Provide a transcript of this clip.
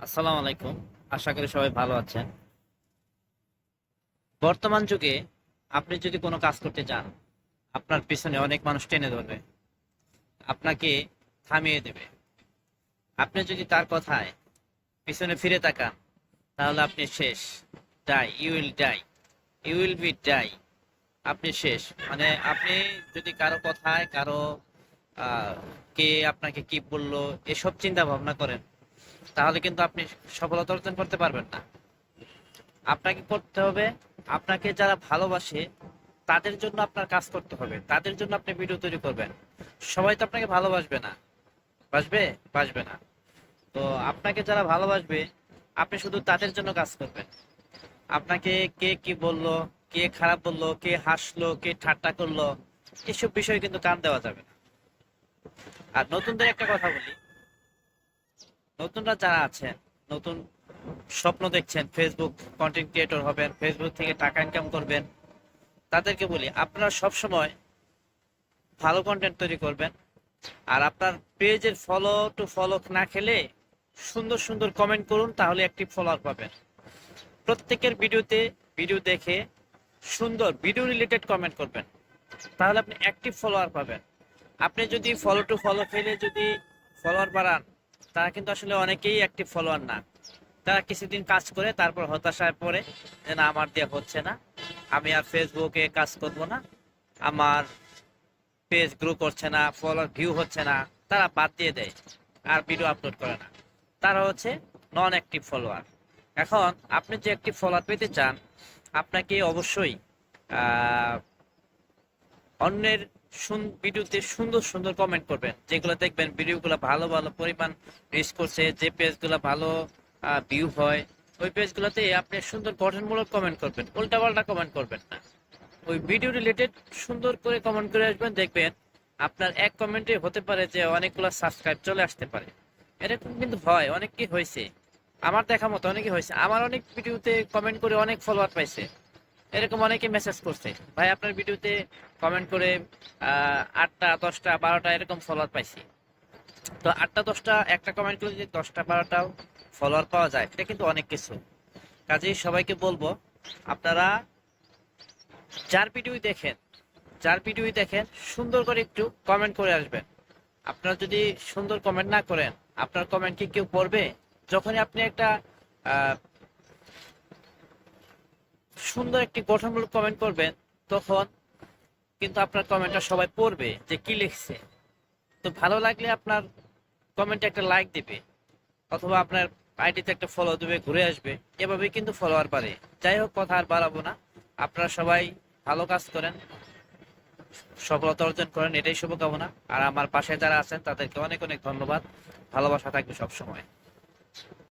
আসসালামু আলাইকুম। আশা করি সবাই ভালো আছেন। বর্তমান যুগে আপনি যদি কোনো কাজ করতে চান আপনার পিছনে অনেক মানুষ টেনে ধরবে, আপনাকে থামিয়ে দেবে। আপনি যদি তার কথায় পিছনে ফিরে তাকান, তাহলে আপনি শেষ। Die you die you be die আপনি শেষ। মানে আপনি যদি কারও কথায়, কারও কে আপনাকে কি বলল, এসব চিন্তা ভাবনা করেন। তাহলে কিন্তু আপনি সফলতা অর্জন করতে পারবেন না। আপনাকে করতে হবে, আপনাকে যারা ভালোবাসে, তাদের জন্য আপনার কাজ করতে হবে। তাদের জন্য আপনি ভিডিও তৈরি করবেন। সবাই তো আপনাকে ভালোবাসবে না। বাসবে? বাসবে না। তো আপনাকে যারা ভালোবাসবে, আপনি শুধু তাদের জন্য কাজ করবেন। আপনাকে কে কি বলল, কে খারাপ বলল, কে হাসলো, কে ঠাট্টা করল, এসব বিষয়ে কিন্তু কান দেওয়া যাবে না। আর নতুনদের একটা কথা বলি। নতুনরা যারা আছেন, নতুন স্বপ্ন দেখছেন ফেসবুক কন্টেন্ট ক্রিয়েটর হবেন ফেসবুক থেকে টাকা ইনকাম করবেন, তাদেরকে বলি, আপনারা সব সময় ভালো কন্টেন্ট তৈরি করবেন। আর আপনার পেজের ফলো টু ফলো না খেলে সুন্দর সুন্দর কমেন্ট করুন, তাহলে একটি ফলোয়ার পাবেন। প্রত্যেকের ভিডিওতে ভিডিও দেখে সুন্দর ভিডিও রিলেটেড কমেন্ট করবেন। তাহলে আপনি অ্যাক্টিভ ফলোয়ার পাবেন। আপনি যদি ফলো টু ফলো খেলে যদি ফলোয়ার বাড়ান তারা কিন্তু আসলে অনেকেই অ্যাক্টিভ ফলোয়ার না। তারা কিছুদিন কাজ করে, তারপর হতাশায় পড়ে, যে না, আমার দিয়ে হচ্ছে না। আমি আর ফেসবুকে কাজ করব না। আমার পেজ গ্রো করছে না ফলোয়ার ভিউ হচ্ছে না, তারা বাদ দিয়ে দেয় আর ভিডিও আপলোড করে না। তারা হচ্ছে নন অ্যাক্টিভ ফলোয়ার এখন আপনি যে অ্যাক্টিভ ফলোয়ার পেতে চান, আপনাকে অবশ্যই অন্যের ভিডিওতে সুন্দর সুন্দর কমেন্ট করবেন। যেগুলো দেখবেন ভিডিওগুলো ভালো ভালো পরিমাণ রিচ করছে, যে পেজগুলো ভালো ভিউ হয়, ওই পেজগুলোতে আপনি সুন্দর গঠনমূলক কমেন্ট করবেন, উল্টাপাল্টা কমেন্ট করবেন না। ওই ভিডিও রিলেটেড সুন্দর করে কমেন্ট করে আসবেন, দেখবেন আপনার এক কমেন্টে হতে পারে যে অনেকগুলো সাবস্ক্রাইব চলে আসতে পারে। এরকম কিন্তু হয় অনেকই হয়েছে। আমার দেখা মতো অনেকে হয়েছে। আমার অনেক ভিডিওতে কমেন্ট করে অনেক ফলোয়ার পাইছে। এরকম অনেকে মেসেজ করছে। ভাই, আপনার ভিডিওতে কমেন্ট করে আটটা, দশটা, বারোটা এরকম ফলোয়ার পাইছি। তো আটটা, দশটা, একটা কমেন্ট করে যদি দশটা, বারোটাও ফলোয়ার পাওয়া যায়, এটা কিন্তু অনেক কিছু। কাজেই সবাইকে বলব, আপনারা যার ভিডিওই দেখেন, যার ভিডিওই দেখেন, সুন্দর করে একটু কমেন্ট করে আসবেন। আপনারা যদি সুন্দর কমেন্ট না করেন, আপনার কমেন্ট কি কেউ পড়বে? যখনই আপনি একটা সুন্দর একটি গঠনমূলক কমেন্ট করবেন, তখন কিন্তু আপনার কমেন্টটা সবাই পড়বে যে কি লিখছে। তো ভালো লাগলে আপনার কমেন্টে একটা লাইক দিবে, অথবা আপনার আইডিতে একটা ফলো দেবে, ঘুরে আসবে। এভাবেই কিন্তু ফলোয়ার বাড়ে। যাই হোক, কথা আর বাড়াবো না। আপনারা সবাই ভালো কাজ করেন, সফলতা অর্জন করেন, এটাই শুভকামনা। আর আমার পাশে যারা আছেন, তাদেরকে অনেক অনেক ধন্যবাদ। ভালোবাসা থাকবে সবসময়।